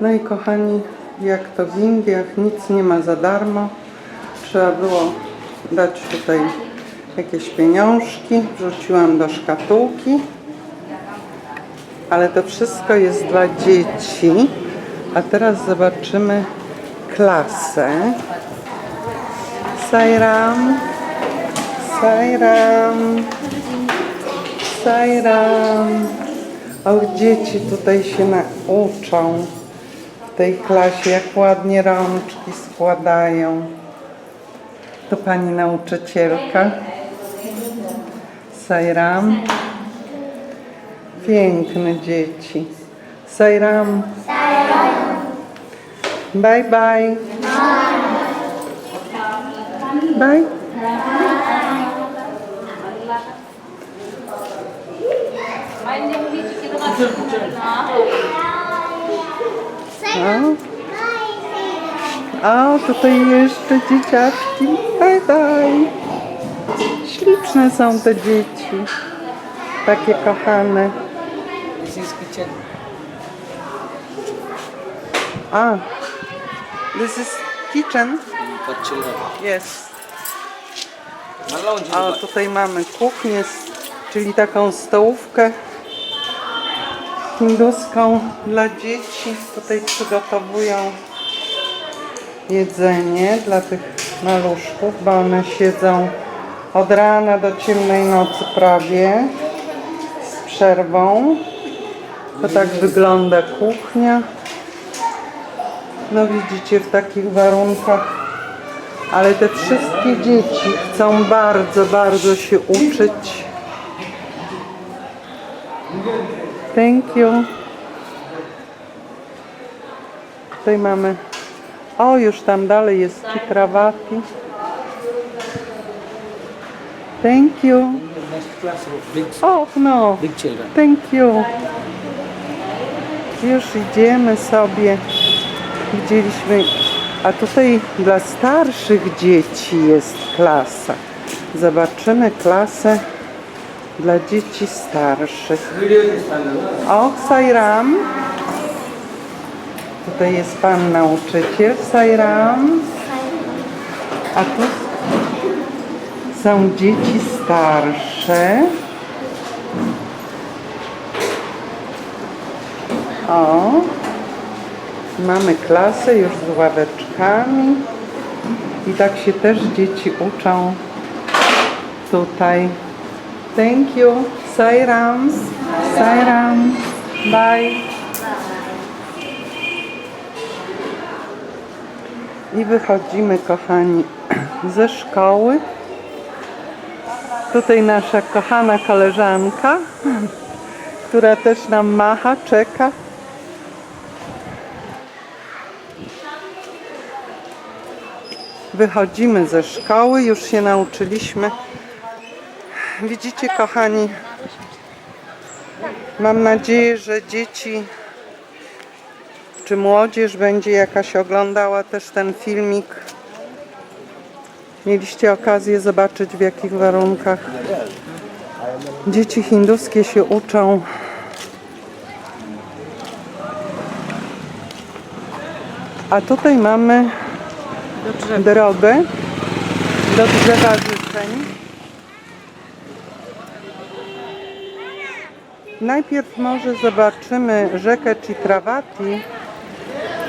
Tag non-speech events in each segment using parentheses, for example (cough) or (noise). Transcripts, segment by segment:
No i kochani, jak to w Indiach, nic nie ma za darmo. Trzeba było dać tutaj jakieś pieniążki. Wrzuciłam do szkatułki. Ale to wszystko jest dla dzieci. A teraz zobaczymy klasę. Sajram. Sajram. Sajram. Och, dzieci tutaj się nauczą tej klasie, jak ładnie rączki składają. To pani nauczycielka. Sajram. Piękne dzieci. Sajram. Bye bye. Bye. O, o tutaj jeszcze dzieciaczki. Hej, hej. Śliczne są te dzieci. Takie kochane. Ah, this is kitchen. For children. Yes. A tutaj mamy kuchnię, czyli taką stołówkę hinduską dla dzieci. Tutaj przygotowują jedzenie dla tych maluszków, bo one siedzą od rana do ciemnej nocy prawie z przerwą. To tak wygląda kuchnia. No widzicie w takich warunkach ale te wszystkie dzieci chcą bardzo, bardzo się uczyć. Thank you. Tutaj mamy. O, już tam dalej jest Chitrawati. Thank you. O, no. Thank you. Już idziemy sobie. Widzieliśmy. A tutaj dla starszych dzieci jest klasa. Zobaczymy klasę dla dzieci starszych. O, Sajram. Tutaj jest pan nauczyciel Sajram. A tu są dzieci starsze. O, mamy klasę już z ławeczkami i tak się też dzieci uczą tutaj. Thank you. Sairam. Sairam. Bye. I wychodzimy, kochani, (clears throat) ze szkoły. Tutaj nasza kochana koleżanka, (clears throat) która też nam macha, czeka. Wychodzimy ze szkoły, już się nauczyliśmy. Widzicie, kochani, mam nadzieję, że dzieci czy młodzież będzie jakaś oglądała też ten filmik. Mieliście okazję zobaczyć, w jakich warunkach dzieci hinduskie się uczą. A tutaj mamy drogę do drzewa życzeń. Najpierw może zobaczymy rzekę Chitravati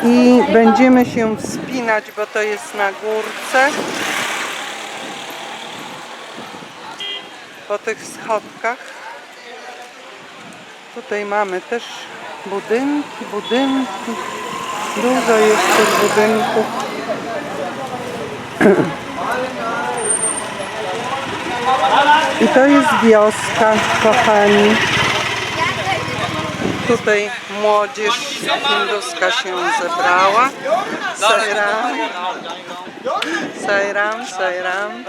i będziemy się wspinać, bo to jest na górce. Po tych schodkach. Tutaj mamy też budynki, budynki. Dużo jest tych budynków. I to jest wioska, kochani. Tutaj młodzież hinduska się zebrała. Sajram. Sajram, Sajram.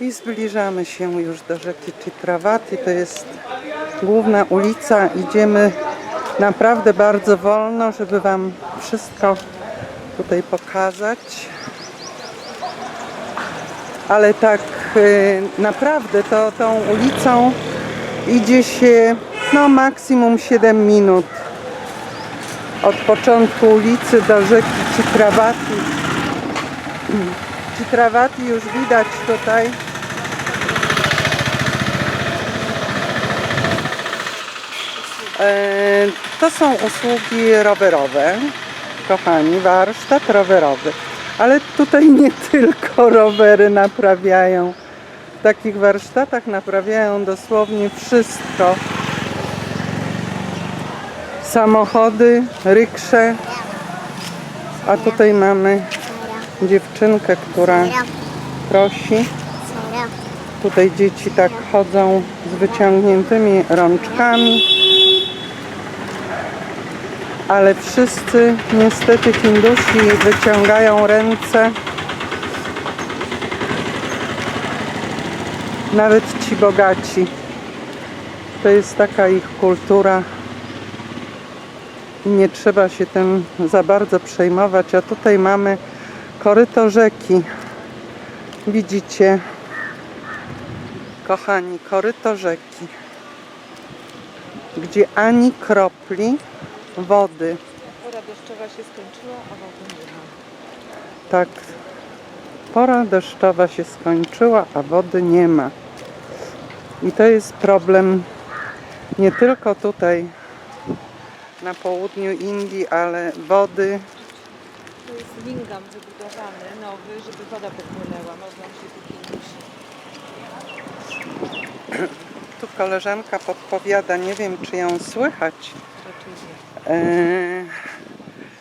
I zbliżamy się już do rzeki Chitravati. To jest główna ulica. Idziemy naprawdę bardzo wolno, żeby Wam wszystko tutaj pokazać. ale tak y, naprawdę to tą ulicą idzie się no maksimum 7 minut. Od początku ulicy do rzeki Cikrawati. Cikrawati już widać tutaj. E, To są usługi rowerowe, kochani, warsztat rowerowy. Ale tutaj (laughs) nie tylko rowery naprawiają. W takich warsztatach naprawiają dosłownie wszystko. Samochody, ryksze. A tutaj mamy dziewczynkę, która prosi. Tutaj dzieci tak chodzą z wyciągniętymi rączkami. Ale wszyscy niestety Hindusi wyciągają ręce. Nawet ci bogaci. To jest taka ich kultura. Nie trzeba się tym za bardzo przejmować. A tutaj mamy koryto rzeki. Widzicie, kochani, koryto rzeki, gdzie ani kropli wody. Pora deszczowa się skończyła, a wody nie ma. Tak, pora deszczowa się skończyła, a wody nie ma. I to jest problem nie tylko tutaj na południu Indii, ale wody To jest lingam wybudowany, nowy, żeby woda popłynęła. Można się tu. Tu koleżanka podpowiada, nie wiem czy ją słychać,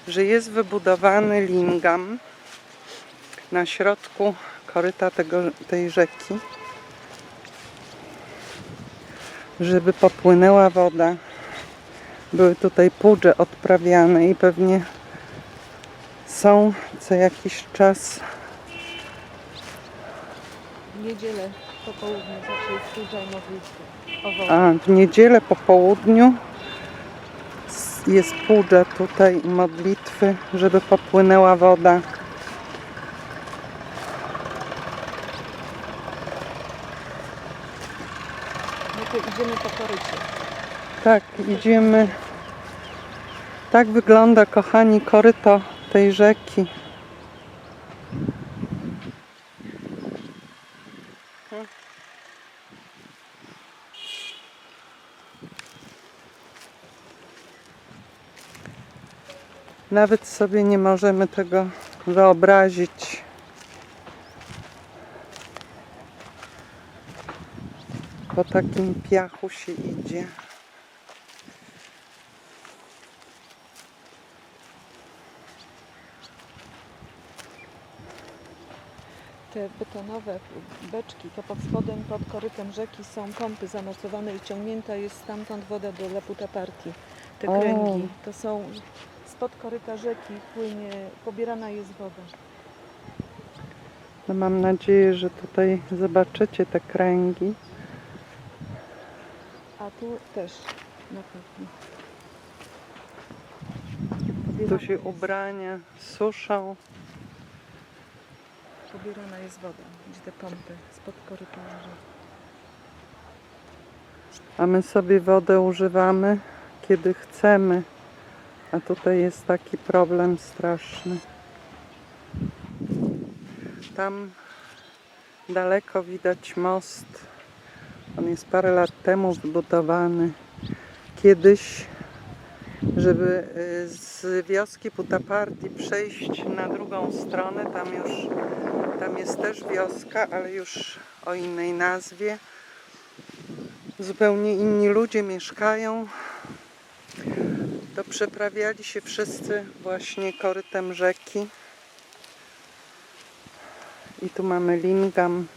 że jest wybudowany lingam na środku koryta tego, tej rzeki, żeby popłynęła woda. Były tutaj pudże odprawiane i pewnie są co jakiś czas W niedzielę po południu wodę. A w niedzielę po południu jest pudża tutaj modlitwy, żeby popłynęła woda. No to idziemy po korycie. Tak, idziemy. Tak wygląda, kochani, koryto tej rzeki. Nawet sobie nie możemy tego wyobrazić. Po takim piachu się idzie. Te betonowe beczki, to pod spodem, pod korytem rzeki są pompy zamocowane i ciągnięta jest stamtąd woda do Laputa Parki. Te kręgi to są spod koryta rzeki płynie, pobierana jest woda. No mam nadzieję, że tutaj zobaczycie te kręgi. A tu też na pewno. Tu się ubrania suszą. Pobierana jest woda, gdzie te pompy spod koryta rzeki. A my sobie wodę używamy, kiedy chcemy. A tutaj jest taki problem straszny. Tam daleko widać most. On jest parę lat temu wybudowany. Kiedyś, żeby y, z wioski Putaparti przejść na drugą stronę, tam już tam jest też wioska, ale już o innej nazwie zupełnie inni ludzie mieszkają, to przeprawiali się wszyscy właśnie korytem rzeki. I tu mamy lingam.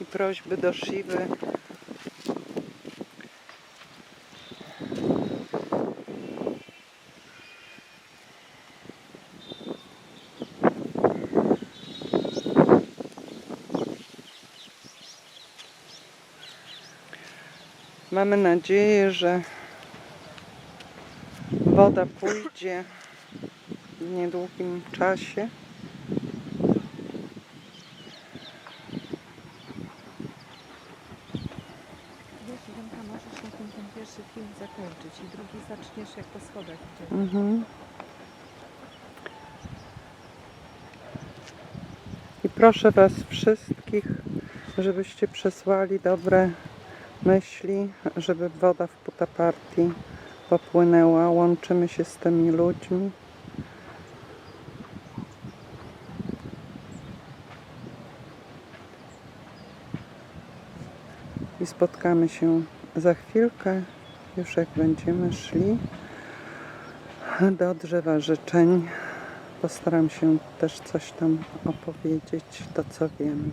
I prośby do Siwy. Mamy nadzieję, że woda pójdzie w niedługim czasie. Film zakończyć i drugi zaczniesz jak po schodach idziemy. Mhm. I proszę Was wszystkich, żebyście przesłali dobre myśli, żeby woda w Putaparti popłynęła. Łączymy się z tymi ludźmi. I spotkamy się za chwilkę, już jak będziemy szli do drzewa życzeń. Postaram się też coś tam opowiedzieć, to co wiem.